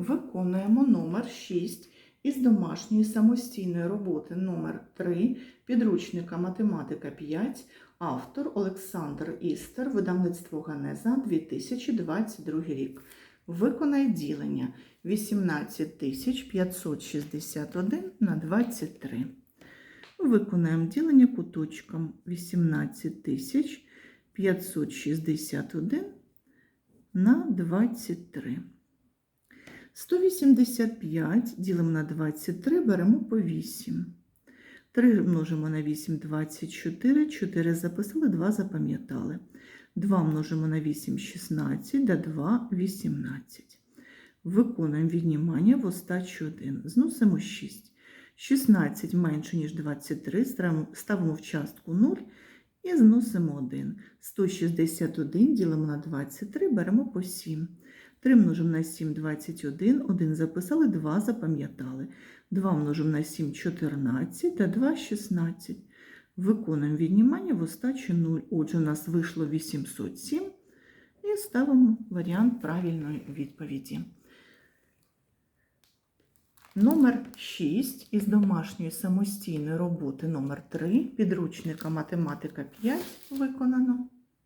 Виконуємо номер 6 із домашньої самостійної роботи номер 3 підручника математика 5, автор Олександр Істер, видавництво Ганеза 2022 рік. Виконай ділення 18561 на 23. Виконаємо ділення куточком 18561 на 23. 185 ділимо на 23, беремо по 8. 3 множимо на 8 24, 4 записали, 2 запам'ятали. 2 множимо на 8 16, да 2 18. Виконуємо віднімання в остачу 1. Зносимо 6. 16 менше, ніж 23, ставимо в частку 0 і зносимо 1. 161 ділимо на 23, беремо по 7. 3 множимо на 7 – 21, 1 записали, 2 запам'ятали. 2 множимо на 7 – 14 та 2 – 16. Виконуємо віднімання в остачі 0. Отже, у нас вийшло 807 і ставимо варіант правильної відповіді. Номер 6 із домашньої самостійної роботи номер 3 підручника математика 5 виконано.